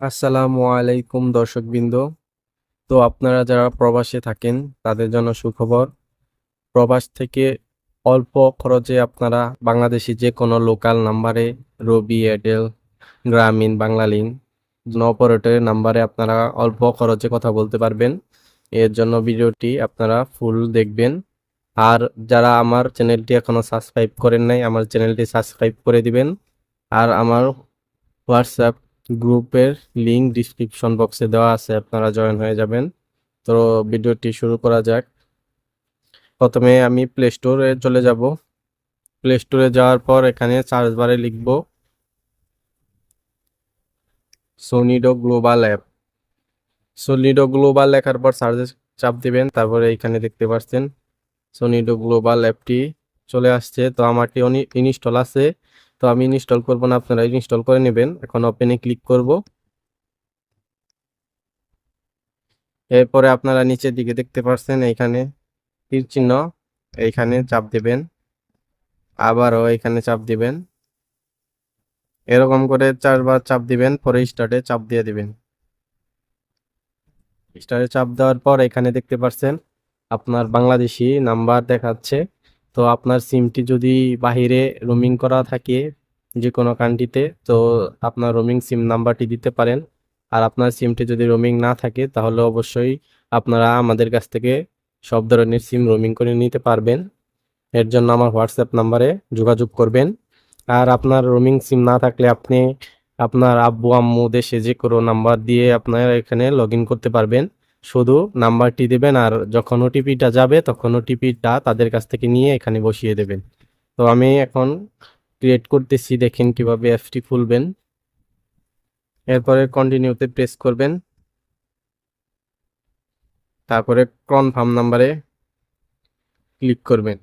আসসালামু আলাইকুম দর্শকবৃন্দ। তো আপনারা যারা প্রবাসে থাকেন, তাদের জন্য সুখবর, প্রবাস থেকে অল্প খরচে আপনারা বাংলাদেশি যে কোনো লোকাল নাম্বারে রবি এয়ারটেল গ্রামীণ বাংলালিংক অপারেটরের নাম্বারে আপনারা অল্প খরচে কথা বলতে পারবেন। এর জন্য ভিডিওটি আপনারা ফুল দেখবেন। আর যারা আমার চ্যানেলটি এখনও সাবস্ক্রাইব করেন নাই, আমার চ্যানেলটি সাবস্ক্রাইব করে দিবেন। আর আমার হোয়াটসঅ্যাপ গ্রুপের লিঙ্ক ডিসক্রিপশন বক্সে দেওয়া আছে, আপনারা জয়েন হয়ে যাবেন। তো ভিডিওটি শুরু করা যাক। প্রথমে আমি প্লে স্টোরে চলে যাব। প্লে স্টোরে যাওয়ার পর এখানে সার্চ বারে লিখব Sonido global app Sonido global লেখার পর সার্চে চাপ দিবেন, তারপরে এখানে দেখতে পাচ্ছেন সোনিডো গ্লোবাল অ্যাপটি চলে আসছে। তো আমারটি অনেক ইনস্টল আছে। তো আমি ইনস্টল করব না, আপনারা ইনস্টল করে নেবেন। এখন ওপেনে ক্লিক করব। এরপরে আপনারা নিচের দিকে দেখতে পাচ্ছেন এইখানে তীর চিহ্ন, এইখানে চাপ দেবেন। আবারও এখানে চাপ দিবেন। এরকম করে চারবার চাপ দিবেন, পরে স্টার্টে চাপ দিয়ে দিবেন। স্টার্টে চাপ দেওয়ার পর এখানে দেখতে পাচ্ছেন আপনার বাংলাদেশি নাম্বার দেখাচ্ছে। তো আপনার সিমটি যদি বাহিরে রোমিং করা থাকে যে কোনো কান্ট্রিতে তো আপনার রোমিং সিম নাম্বারটি দিতে পারেন। আর আপনার সিমটি যদি রোমিং না থাকে, তাহলে অবশ্যই আপনারা আমাদের কাছ থেকে সব ধরনের সিম রোমিং করে নিতে পারবেন। এর জন্য আমার হোয়াটসঅ্যাপ নাম্বারে যোগাযোগ করবেন। আর আপনার রোমিং সিম না থাকলে আপনি আপনার আব্বু, আম্মু, দেশে যে কোনো নাম্বার দিয়ে আপনার এখানে লগ করতে পারবেন। শুধু নাম্বারটি দেবেন আর যখন ওটিপিটা যাবে, তখন ওটিপিটা তাদের কাছ থেকে নিয়ে এখানে বসিয়ে দেবেন। তো আমি এখন ক্রিয়েট করতেছি, দেখেন কীভাবে অ্যাপটি খুলবেন। এরপরে কন্টিনিউতে প্রেস করবেন। তারপরে কনফার্ম নাম্বারে ক্লিক করবেন।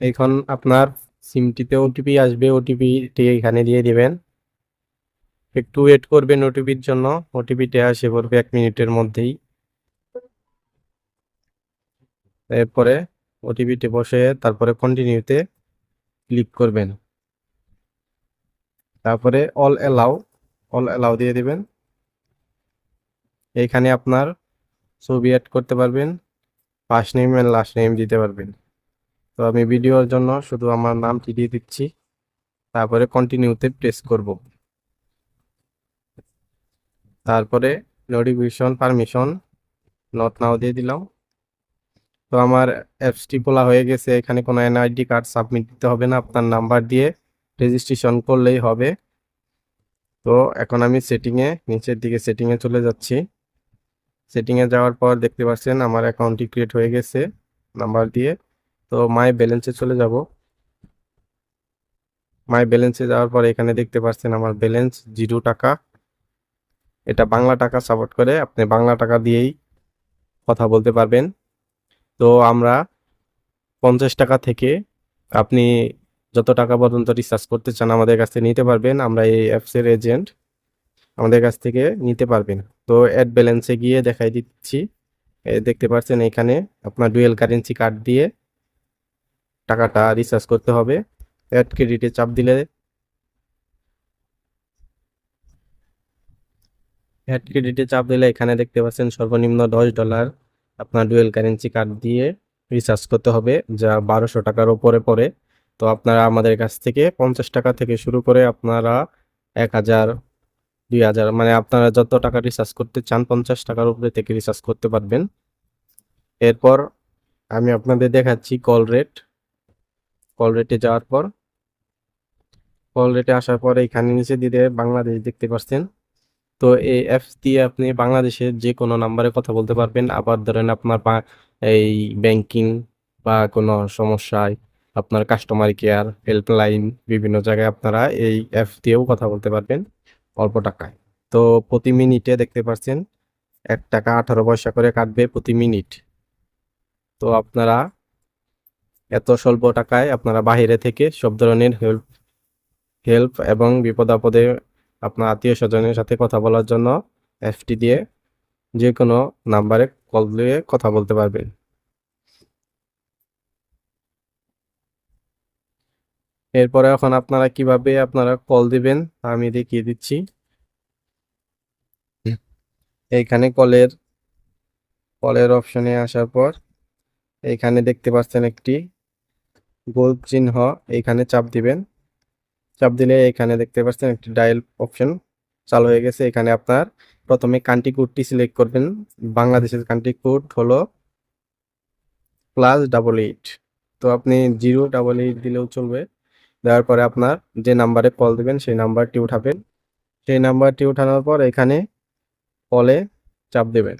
এখন আপনার সিমটিতে ওটিপি আসবে, ওটিপিটি এখানে দিয়ে দিবেন। একটু ওয়েট করবেন ওটিপির জন্য। ওটিপিটা আসে পড়বে এক মিনিটের মধ্যেই। এরপরে ওটিপিটি বসে তারপরে কন্টিনিউতে ক্লিক করবেন। তারপরে অল অ্যালাউ অল অ্যালাউ দিয়ে দিবেন। এইখানে আপনার ছবি অ্যাড করতে পারবেন first name and last name দিতে পারবেন। তো আমি ভিডিওর জন্য শুধু আমার নামটি দিয়ে দিচ্ছি। তারপরে কন্টিনিউতে প্রেস করব। তারপরে নোটিফিকেশন পারমিশন নট নাও দিয়ে দিলাম। তো আমার অ্যাপসটি খোলা হয়ে গেছে, এখানে কোনো এনআইডি কার্ড সাবমিট দিতে হবে না, আপনার নাম্বার দিয়ে রেজিস্ট্রেশন করলেই হবে। তো এখন আমি সেটিংয়ে নিচের দিকে সেটিংয়ে চলে যাচ্ছি। সেটিংয়ে যাওয়ার পর দেখতে পাচ্ছেন আমার অ্যাকাউন্টটি ক্রিয়েট হয়ে গেছে নাম্বার দিয়ে। তো মাই ব্যালেন্সে চলে যাব। মাই ব্যালেন্সে যাওয়ার পর এখানে দেখতে পাচ্ছেন আমার ব্যালেন্স জিরো টাকা। এটা বাংলা টাকা সাপোর্ট করে আপনি বাংলা টাকা দিয়েই কথা বলতে পারবেন। তো আমরা পঞ্চাশ টাকা থেকে আপনি যত টাকা পর্যন্ত রিচার্জ করতে চান আমাদের কাছ থেকে নিতে পারবেন। আমরা এই অ্যাপসের এজেন্ট আমাদের কাছ থেকে নিতে পারবেন। তো অ্যাড ব্যালেন্সে গিয়ে দেখাই দিচ্ছি। দেখতে পাচ্ছেন এখানে আপনার ডুয়েল কারেন্সি কার্ড দিয়ে টাকাটা রিচার্জ করতে হবে। অ্যাড ক্রেডিটে চাপ দিলে অ্যাড ক্রেডিটে চাপ দিলে এখানে দেখতে পাচ্ছেন সর্বনিম্ন দশ ডলার আপনার ডুয়েল কারেন্সি কার্ড দিয়ে রিচার্জ করতে হবে, যা বারোশো টাকার ওপরে পড়ে। তো আপনারা আমাদের কাছ থেকে পঞ্চাশ টাকা থেকে শুরু করে আপনারা এক হাজার, দুই হাজার মানে আপনারা যত টাকা রিচার্জ করতে চান পঞ্চাশ টাকার উপরে থেকে রিচার্জ করতে পারবেন। এরপর আমি আপনাদের দেখাচ্ছি কল রেট কল রেটে যাওয়ার পর কল রেটে আসার পর এখানে নিচে দিতে বাংলাদেশ দেখতে পাচ্ছেন। তো এই অ্যাপস দিয়ে আপনি বাংলাদেশের যে কোনো নাম্বারে কথা বলতে পারবেন। আবার ধরেন আপনার এই ব্যাংকিং বা কোনো সমস্যায় আপনার কাস্টমার কেয়ার হেল্পলাইন বিভিন্ন জায়গায় আপনারা এই অ্যাপ দিয়েও কথা বলতে পারবেন অল্প টাকায়। তো প্রতি মিনিটে দেখতে পাচ্ছেন এক টাকা আঠারো পয়সা করে কাটবে প্রতি মিনিট। তো আপনারা এত স্বল্প টাকায় আপনারা বাহিরে থেকে সব ধরনের হেল্প হেল্প এবং বিপদ আপদে আপনার আত্মীয় স্বজনের সাথে কথা বলার জন্য অ্যাপটি দিয়ে যে কোনো নাম্বারে কল দিয়ে কথা বলতে পারবেন। এরপরে এখন আপনারা কীভাবে আপনারা কল দিবেন আমি দেখিয়ে দিচ্ছি। এইখানে কলের কলের অপশনে আসার পর এইখানে দেখতে পাচ্ছেন একটি গোল চিহ্ন এইখানে চাপ দিবেন। চাপ দিলে এখানে দেখতে পাচ্ছেন একটি ডায়াল অপশন চালু হয়ে গেছে। এখানে আপনার প্রথমে কান্ট্রি কোডটি সিলেক্ট করবেন। বাংলাদেশের কান্ট্রি কোড হলো প্লাস ডাবল এইট তো আপনি জিরো ডাবল এইট দিলেও চলবে। দেওয়ার পরে আপনার যে নাম্বারে কল দিবেন, সেই নাম্বারটি উঠাবেন। সেই নাম্বারটি উঠানোর পর এখানে কলে চাপ দেবেন।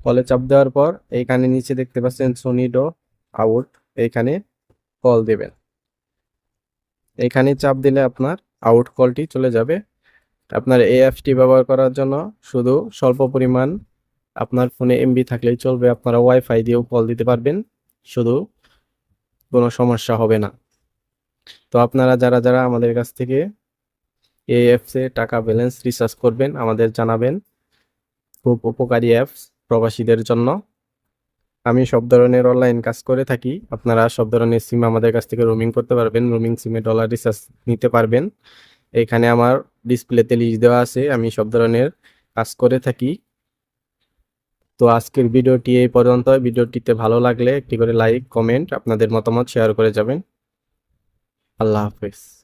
কলে চাপ দেওয়ার পর এইখানে নিচে দেখতে পাচ্ছেন সোনিডো আউট এইখানে কল দেবেন। এখানে চাপ দিলে আপনার আউট কলটি চলে যাবে। আপনার অ্যাপসটি ব্যবহার করার জন্য শুধু স্বল্প পরিমাণ আপনার ফোনে এমবি থাকলেই চলবে, আপনারা ওয়াইফাই দিয়েও কল দিতে পারবেন, শুধু কোনো সমস্যা হবে না। তো আপনারা যারা যারা আমাদের কাছ থেকে অ্যাপসে টাকা ব্যালেন্স রিচার্জ করবেন, আমাদের জানাবেন, খুব উপকারী অ্যাপস প্রবাসীদের জন্য। আমি সব ধরনের অনলাইন কাজ করে থাকি। আপনারা সব ধরনের সিম আমাদের কাছ থেকে রোমিং করতে পারবেন রোমিং সিমে ডলার রিচার্জ নিতে পারবেন। এখানে আমার ডিসপ্লেতে লিস্ট দেওয়া আছে, আমি সব ধরনের কাজ করে থাকি। তো আজকের ভিডিওটি এই পর্যন্ত। ভিডিওটিতে ভালো লাগলে একটি করে লাইক কমেন্ট আপনাদের মতামত শেয়ার করে যাবেন। আল্লাহ হাফেজ।